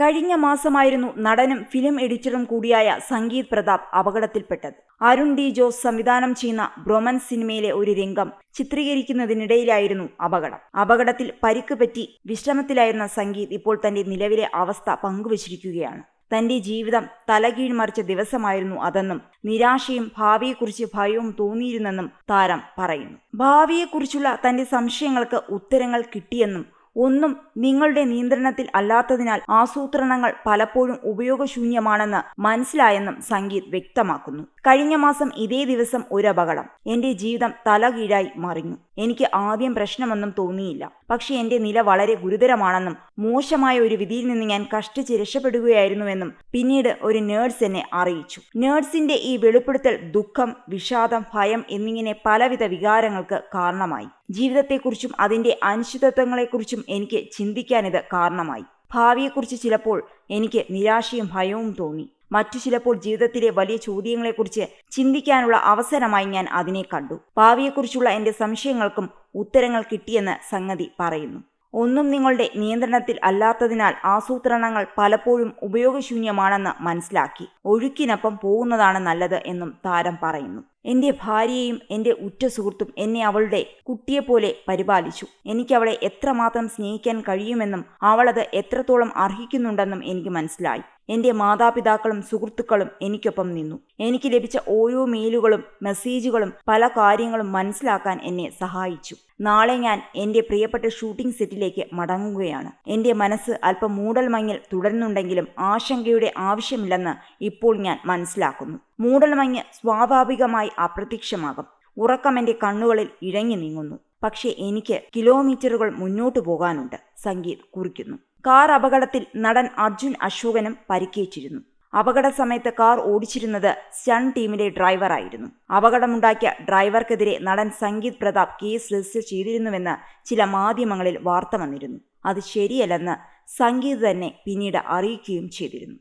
കഴിഞ്ഞ മാസമായിരുന്നു നടനും ഫിലിം എഡിറ്ററും കൂടിയായ സംഗീത് പ്രതാപ് അപകടത്തിൽപ്പെട്ടത്. അരുൺ ഡി ജോസ് സംവിധാനം ചെയ്യുന്ന ബ്രൊമൻ സിനിമയിലെ ഒരു രംഗം ചിത്രീകരിക്കുന്നതിനിടയിലായിരുന്നു അപകടം. അപകടത്തിൽ പരിക്ക് പറ്റി വിശ്രമത്തിലായിരുന്ന സംഗീത് ഇപ്പോൾ തന്റെ നിലവിലെ അവസ്ഥ പങ്കുവച്ചിരിക്കുകയാണ്. തന്റെ ജീവിതം തലകീഴ്മറിച്ച ദിവസമായിരുന്നു അതെന്നും നിരാശയും ഭാവിയെക്കുറിച്ച് ഭയവും തോന്നിയിരുന്നെന്നും താരം പറയുന്നു. ഭാവിയെക്കുറിച്ചുള്ള തന്റെ സംശയങ്ങൾക്ക് ഉത്തരങ്ങൾ കിട്ടിയെന്നും ഒന്നും നിങ്ങളുടെ നിയന്ത്രണത്തിൽ അല്ലാത്തതിനാൽ ആസൂത്രണങ്ങൾ പലപ്പോഴും ഉപയോഗശൂന്യമാണെന്ന് മനസ്സിലായെന്നും സംഗീത് വ്യക്തമാക്കുന്നു. കഴിഞ്ഞ മാസം ഇതേ ദിവസം ഒരു അപകടം. എന്റെ ജീവിതം തലകീഴായി മറിഞ്ഞു. എനിക്ക് ആദ്യം പ്രശ്നമൊന്നും തോന്നിയില്ല. പക്ഷെ എന്റെ നില വളരെ ഗുരുതരമാണെന്നും മോശമായ ഒരു വിധിയിൽ നിന്ന് ഞാൻ കഷ്ടിച്ച് രക്ഷപ്പെടുകയായിരുന്നുവെന്നും പിന്നീട് ഒരു നേഴ്സ് എന്നെ അറിയിച്ചു. നേഴ്സിന്റെ ഈ വെളിപ്പെടുത്തൽ ദുഃഖം വിഷാദം ഭയം എന്നിങ്ങനെ പലവിധ വികാരങ്ങൾക്ക് കാരണമായി. ജീവിതത്തെക്കുറിച്ചും അതിന്റെ അനിശ്ചിതത്വങ്ങളെക്കുറിച്ചും എനിക്ക് ചിന്തിക്കാനിത് കാരണമായി. ഭാവിയെക്കുറിച്ച് ചിലപ്പോൾ എനിക്ക് നിരാശയും ഭയവും തോന്നി. മറ്റു ചിലപ്പോൾ ജീവിതത്തിലെ വലിയ ചോദ്യങ്ങളെക്കുറിച്ച് ചിന്തിക്കാനുള്ള അവസരമായി ഞാൻ അതിനെ കണ്ടു. ഭാവിയെക്കുറിച്ചുള്ള എന്റെ സംശയങ്ങൾക്കും ഉത്തരങ്ങൾ കിട്ടിയെന്ന് സംഗതി പറയുന്നു. ഒന്നും നിങ്ങളുടെ നിയന്ത്രണത്തിൽ അല്ലാത്തതിനാൽ ആസൂത്രണങ്ങൾ പലപ്പോഴും ഉപയോഗശൂന്യമാണെന്ന് മനസ്സിലാക്കി ഒഴുക്കിനൊപ്പം പോകുന്നതാണ് നല്ലത് എന്നും താരം പറയുന്നു. എന്റെ ഭാര്യയും എന്റെ ഉറ്റ സുഹൃത്തും എന്നെ അവളുടെ കുട്ടിയെപ്പോലെ പരിപാലിച്ചു. എനിക്ക് അവളെ എത്രമാത്രം സ്നേഹിക്കാൻ കഴിയുമെന്നും അവളത് എത്രത്തോളം അർഹിക്കുന്നുണ്ടെന്നും എനിക്ക് മനസ്സിലായി. എന്റെ മാതാപിതാക്കളും സുഹൃത്തുക്കളും എനിക്കൊപ്പം നിന്നു. എനിക്ക് ലഭിച്ച ഓരോ മെയിലുകളും മെസ്സേജുകളും പല കാര്യങ്ങളും മനസ്സിലാക്കാൻ എന്നെ സഹായിച്ചു. നാളെ ഞാൻ എന്റെ പ്രിയപ്പെട്ട ഷൂട്ടിംഗ് സെറ്റിലേക്ക് മടങ്ങുകയാണ്. എന്റെ മനസ്സ് അല്പം മൂടൽമഞ്ഞിൽ തുടരുന്നുണ്ടെങ്കിലും ആശങ്കയുടെ ആവശ്യമില്ലെന്ന് ഇപ്പോൾ ഞാൻ മനസ്സിലാക്കുന്നു. മൂടൽമഞ്ഞ് സ്വാഭാവികമായി അപ്രത്യക്ഷമാകും. ഉറക്കം എന്റെ കണ്ണുകളിൽ ഇഴഞ്ഞു നീങ്ങുന്നു. പക്ഷേ എനിക്ക് കിലോമീറ്ററുകൾ മുന്നോട്ടു പോകാനുണ്ട്. സംഗീത് കുറിക്കുന്നു. കാർ അപകടത്തിൽ നടൻ അർജുൻ അശോകനും പരിക്കേറ്റിരുന്നു. അപകട സമയത്ത് കാർ ഓടിച്ചിരുന്നത് സ്റ്റൺ ടീമിലെ ഡ്രൈവറായിരുന്നു അപകടമുണ്ടാക്കിയ ഡ്രൈവർക്കെതിരെ നടൻ സംഗീത് പ്രതാപ് കേസ് രജിസ്റ്റർ ചെയ്തിരുന്നുവെന്ന് ചില മാധ്യമങ്ങളിൽ വാർത്ത വന്നിരുന്നു. അത് ശരിയല്ലെന്ന് സംഗീത് തന്നെ പിന്നീട് അറിയിക്കുകയും ചെയ്തിരുന്നു.